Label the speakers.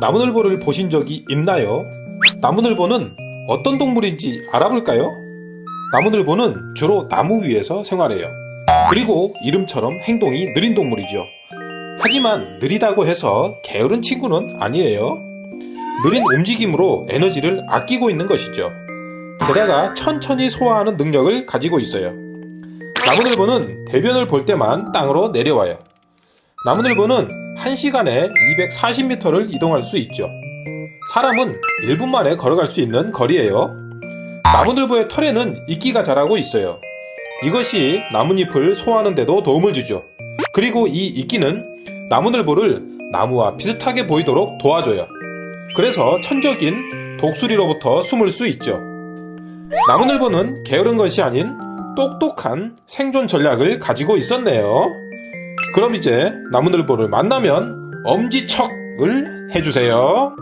Speaker 1: 나무늘보를 보신 적이 있나요? 나무늘보는 어떤 동물인지 알아볼까요? 나무늘보는 주로 나무 위에서 생활해요. 그리고 이름처럼 행동이 느린 동물이죠. 하지만 느리다고 해서 게으른 친구는 아니에요. 느린 움직임으로 에너지를 아끼고 있는 것이죠. 게다가 천천히 소화하는 능력을 가지고 있어요. 나무늘보는 대변을 볼 때만 땅으로 내려와요. 나무늘보는 1시간에 240m를 이동할 수 있죠. 사람은 1분 만에 걸어갈 수 있는 거리예요. 나무늘보의 털에는 이끼가 자라고 있어요. 이것이 나뭇잎을 소화하는 데도 도움을 주죠. 그리고 이 이끼는 나무늘보를 나무와 비슷하게 보이도록 도와줘요. 그래서 천적인 독수리로부터 숨을 수 있죠. 나무늘보는 게으른 것이 아닌 똑똑한 생존 전략을 가지고 있었네요. 그럼 이제 나무늘보를 만나면 엄지척을 해주세요.